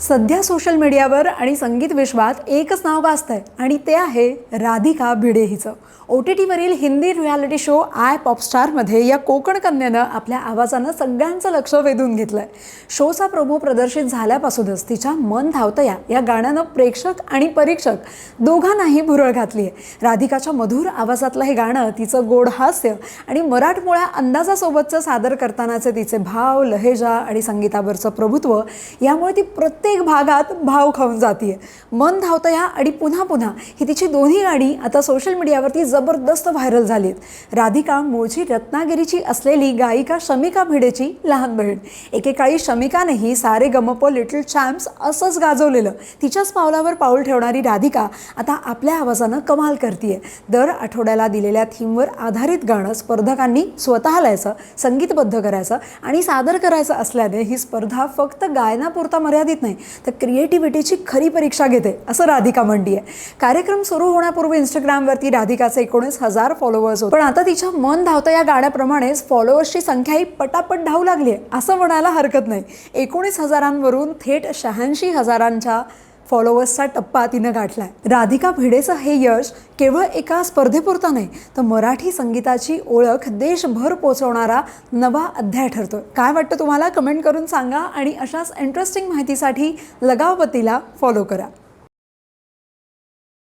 सध्या सोशल मीडियावर आणि संगीत विश्वात एकच नाव गाजतंय आणि ते आहे राधिका भिडे हिचं ओ टी टीवरील हिंदी रियालिटी शो आय पॉपस्टारमध्ये या कोकण कन्यानं आपल्या आवाजानं सगळ्यांचं लक्ष वेधून घेतलं आहे शोचा प्रोमो प्रदर्शित झाल्यापासूनच तिच्या मन धावतया या गाण्यानं प्रेक्षक आणि परीक्षक दोघांनाही भुरळ घातली आहे राधिकाच्या मधुर आवाजातलं हे गाणं तिचं गोड हास्य आणि मराठमोळ्या अंदाजासोबतचं सादर करतानाचे तिचे भाव लहेजा आणि संगीतावरचं प्रभुत्व यामुळे ती प्रत्येक प्रत्येक भागात भाव खाऊन जाते मन धावतया आणि पुन्हा पुन्हा ही तिची दोन्ही गाणी आता सोशल मीडियावरती जबरदस्त व्हायरल झालीत. राधिका मूळची रत्नागिरीची असलेली गायिका शमिका भिडेची लहान बहीण. एकेकाळी शमिकानेही सारे गमप लिटल चॅम्प्स असंच गाजवलेलं. तिच्याच पावलावर पाऊल ठेवणारी राधिका आता आपल्या आवाजानं कमाल करते दर आठवड्याला दिलेल्या थीमवर आधारित गाणं स्पर्धकांनी स्वतः लिहायचं संगीतबद्ध करायचं आणि सादर करायचं असल्याने ही स्पर्धा फक्त गायनापुरता मर्यादित नाही तर क्रिएटिव्हिटीची खरी परीक्षा घेते असं राधिका म्हणती आहे कार्यक्रम सुरू होण्यापूर्वी इंस्टाग्रामवरती राधिकाचे एकोणीस हजार फॉलोअर्स होते. पण आता तिच्या मन धावतं या गाण्याप्रमाणेच फॉलोअर्सची संख्या ही पटापट धावू लागली आहे असं म्हणायला हरकत नाही. एकोणीस हजारांवरून थेट शहाऐंशी हजारांच्या फॉलोअर्सचा टप्पा तिनं गाठलाय. राधिका भिडेचं हे यश केवळ एका स्पर्धेपुरतं नाही तर मराठी संगीताची ओळख देशभर पोचवणारा नवा अध्याय ठरतोय. काय वाटतं तुम्हाला? कमेंट करून सांगा आणि अशाच इंटरेस्टिंग माहितीसाठी लगावतीला फॉलो करा.